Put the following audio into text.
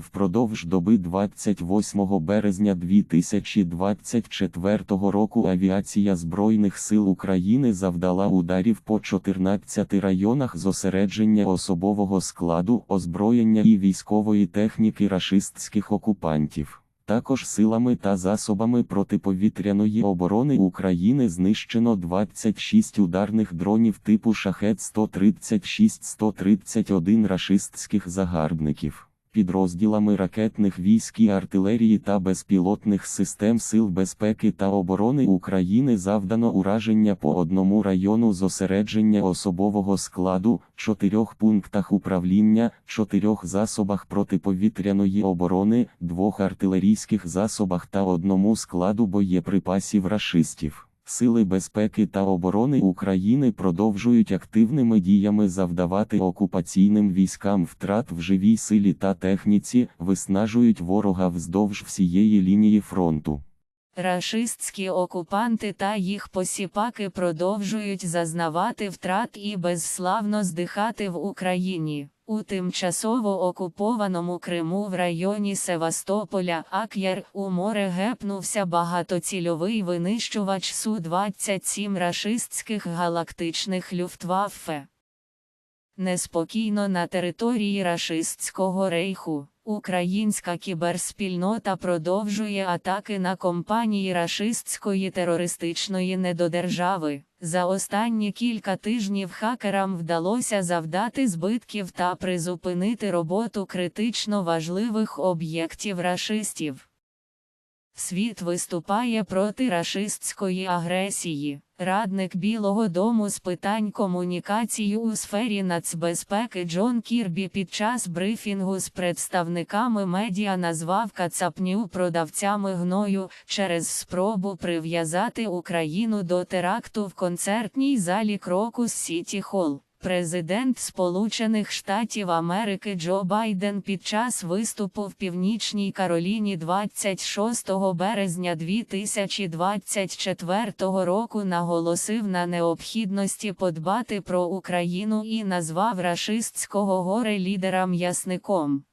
Впродовж доби 28 березня 2024 року авіація Збройних сил України завдала ударів по 14 районах зосередження особового складу, озброєння і військової техніки рашистських окупантів. Також силами та засобами протиповітряної оборони України знищено 26 ударних дронів типу Шахет-136-131 рашистських загарбників. Підрозділами ракетних військ і артилерії та безпілотних систем Сил безпеки та оборони України завдано ураження по одному району зосередження особового складу, чотирьох пунктах управління, чотирьох засобах протиповітряної оборони, двох артилерійських засобах та одному складу боєприпасів рашистів. Сили безпеки та оборони України продовжують активними діями завдавати окупаційним військам втрат в живій силі та техніці, виснажують ворога вздовж всієї лінії фронту. Рашистські окупанти та їх посіпаки продовжують зазнавати втрат і безславно здихати в Україні. У тимчасово окупованому Криму в районі Севастополя Ак'яр у море гепнувся багатоцільовий винищувач Су-27 рашистських галактичних люфтваффе. Неспокійно на території рашистського рейху. Українська кіберспільнота продовжує атаки на компанії рашистської терористичної недодержави. За останні кілька тижнів хакерам вдалося завдати збитків та призупинити роботу критично важливих об'єктів рашистів. Світ виступає проти рашистської агресії. Радник Білого Дому з питань комунікації у сфері нацбезпеки Джон Кірбі під час брифінгу з представниками медіа назвав Кацапню продавцями гною через спробу прив'язати Україну до теракту в концертній залі Крокус Сіті Холл. Президент Сполучених Штатів Америки Джо Байден під час виступу в Північній Кароліні 26 березня 2024 року наголосив на необхідності подбати про Україну і назвав рашистського горе лідера м'ясником.